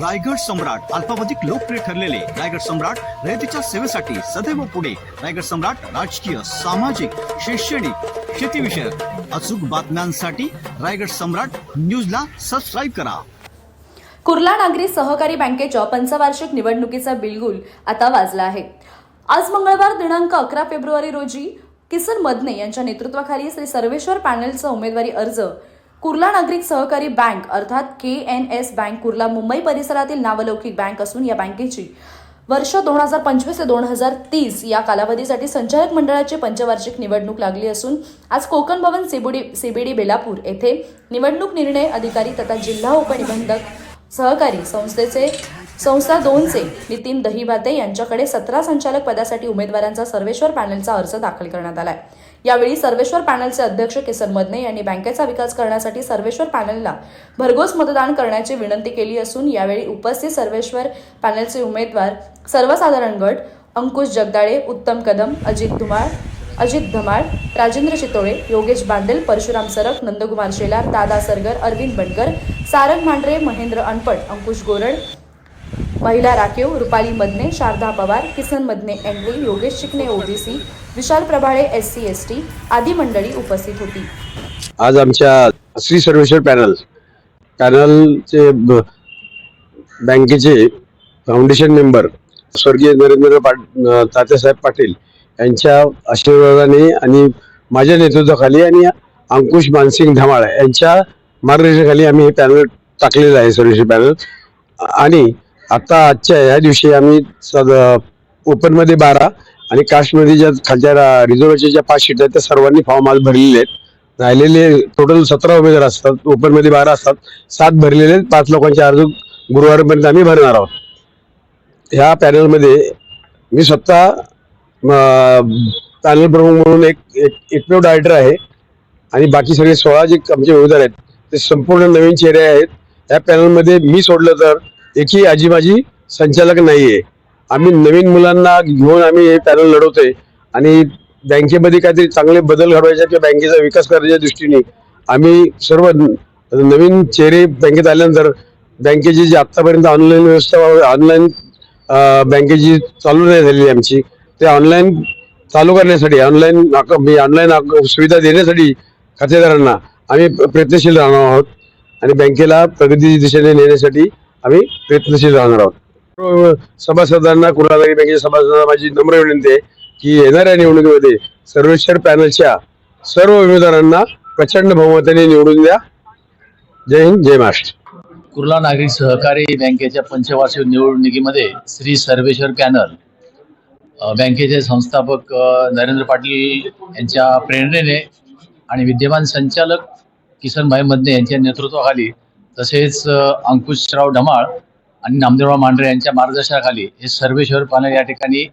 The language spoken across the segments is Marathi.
रायगड सम्राट अल्पावधिक लोकप्रिय ठरलेले रायगड सम्राट रयतेच्या सेवेसाठी सदैव पुढे. रायगड सम्राट राजकीय सामाजिक शैक्षणिक शेतीविषयक अचूक बातम्यांसाठी रायगड सम्राट न्यूजला सबस्क्राईब करा. कुर्ला नागरी सहकारी बँकेच्या पंचवार्षिक निवडणुकीचा बिलगुल आता वाजला आहे. आज मंगळवार दिनांक अकरा फेब्रुवारी रोजी किसन मदने यांच्या नेतृत्वाखाली श्री सर्वेश्वर पॅनलचा उमेदवारी अर्ज कुर्ला नागरिक सहकारी बँक अर्थात K N S bank Kurla Mumbai परिसरातील नावलौकिक बँक असून या बँकेची वर्ष दोन हजार पंचवीस ते दोन हजार तीस या कालावधीसाठी संचालक मंडळाची पंचवार्षिक निवडणूक लागली असून आज Konkan Bhavan C B D C B D Belapur येथे निवडणूक निर्णय अधिकारी तथा जिल्हा उपनिबंधक सहकारी संस्थेचे संस्था दोनचे नितीन दहिबाते यांच्याकडे सतरा संचालक पदासाठी उमेदवारांचा सर्वेश्वर पॅनलचा अर्ज दाखल करण्यात आलाय. यावेळी सर्वेश्वर पॅनलचे अध्यक्ष किसन मदने यांनी बँकेचा विकास करण्यासाठी सर्वेश्वर पॅनलला भरघोस मतदान करण्याची विनंती केली असून यावेळी उपस्थित सर्वेश्वर पॅनलचे उमेदवार सर्वसाधारण गट अंकुश जगदाळे उत्तम कदम अजित धुमाळ अजित धमाळ राजेंद्र चितोळे योगेश बांदेल परशुराम सरक नंदकुमार शेलार दादा सरगर अरविंद बनकर सारंग मांढरे महेंद्र अनपट अंकुश गोरड महिला राखीव Rupali Madane Sharada Pawar Kisan Madane NV Yogesh Chikane OBC Vishal Prabhale S C S T आदी मंडळी उपस्थित होती. आज आमच्या श्री सर्वेश्वर पॅनल पॅनलचे ब- बँकेचे फाउंडेशन मेंबर स्वर्गीय नरेंद्र पाट तात्यासाहेब पाटील यांच्या आशीर्वादाने आणि माझ्या नेतृत्वाखाली आणि अंकुश मानसिंग धमाळ यांच्या मार्गदर्शनाखाली आम्ही हे पॅनल टाकलेलं आहे सर्वेश्वर पॅनल. आणि आता आजच्या ह्या दिवशी आम्ही ओपनमध्ये बारा आणि कास्टमध्ये ज्या खालच्या रिझर्वेशनच्या ज्या पाच सीट आहेत त्या सर्वांनी फॉर्म आज भरलेले आहेत. राहिलेले टोटल सतरा उमेदवार असतात. ओपनमध्ये बारा असतात. सात भरलेले आहेत. पाच लोकांचे अर्ज गुरुवारपर्यंत आम्ही भरणार आहोत. ह्या पॅनलमध्ये मी स्वतः पॅनल प्रमुख म्हणून एक एक- एकमेव डायरेक्टर आहे. आणि बाकी सगळे सोळा जे आमचे उमेदवार आहेत ते संपूर्ण नवीन चेहरे आहेत. या पॅनलमध्ये मी सोडलं तर एकही आजीबाजी संचालक नाहीये. आम्ही नवीन मुलांना घेऊन आम्ही हे पॅनल लढवतोय आणि बँकेमध्ये काहीतरी चांगले बदल घडवायच्या किंवा बँकेचा विकास करण्याच्या दृष्टीने आम्ही सर्व नवीन चेहरे बँकेत आल्यानंतर बँकेची जी आतापर्यंत ऑनलाईन व्यवस्था ऑनलाईन बँकेची चालू नाही झालेली आमची ते ऑनलाईन चालू करण्यासाठी ऑनलाईन ऑनलाईन सुविधा देण्यासाठी खातेदारांना आम्ही प्रयत्नशील राहणार आहोत आणि बँकेला प्रगतीच्या दिशेने नेण्यासाठी आम्ही प्रयत्नशील राहणार आहोत. सभासदांना कुणालाही बँकेच्या सभासदांना माझी नम्र विनंती आहे की येणाऱ्या निवडणुकीमध्ये सर्वेश्वर पॅनलच्या सर्व उमेदवारांना प्रचंड बहुमताने निवडून द्या. जय हिंद जय महाराष्ट्र. कुर्ला नागरिक सहकारी बँकेच्या पंचवार्षिक निवडणुकीमध्ये श्री सर्वेश्वर पॅनल बँकेचे संस्थापक नरेंद्र पाटील यांच्या प्रेरणेने आणि विद्यमान संचालक किसनभाई मदने यांच्या नेतृत्वाखाली तसेच अंकुशराव ढमाळ आणि नामदेवराव मांढरे यांच्या मार्गदर्शनाखाली हे सर्वेश्वर पॅनल या ठिकाणी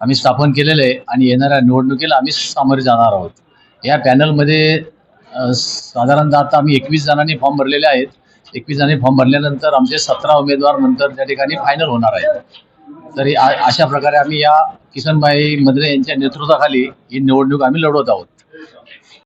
आम्ही स्थापन केलेलं आहे आणि येणाऱ्या निवडणुकीला आम्ही सामोरे जाणार आहोत. या पॅनलमध्ये साधारणतः आता आम्ही एकवीस जणांनी फॉर्म भरलेले आहेत. एकवीस जणांनी फॉर्म भरल्यानंतर आमचे सतरा उमेदवार नंतर त्या ठिकाणी फायनल होणार आहेत. तरी आ- अशा प्रकारे आम्ही या किसनभाई मधले यांच्या नेतृत्वाखाली ही निवडणूक आम्ही लढवत आहोत.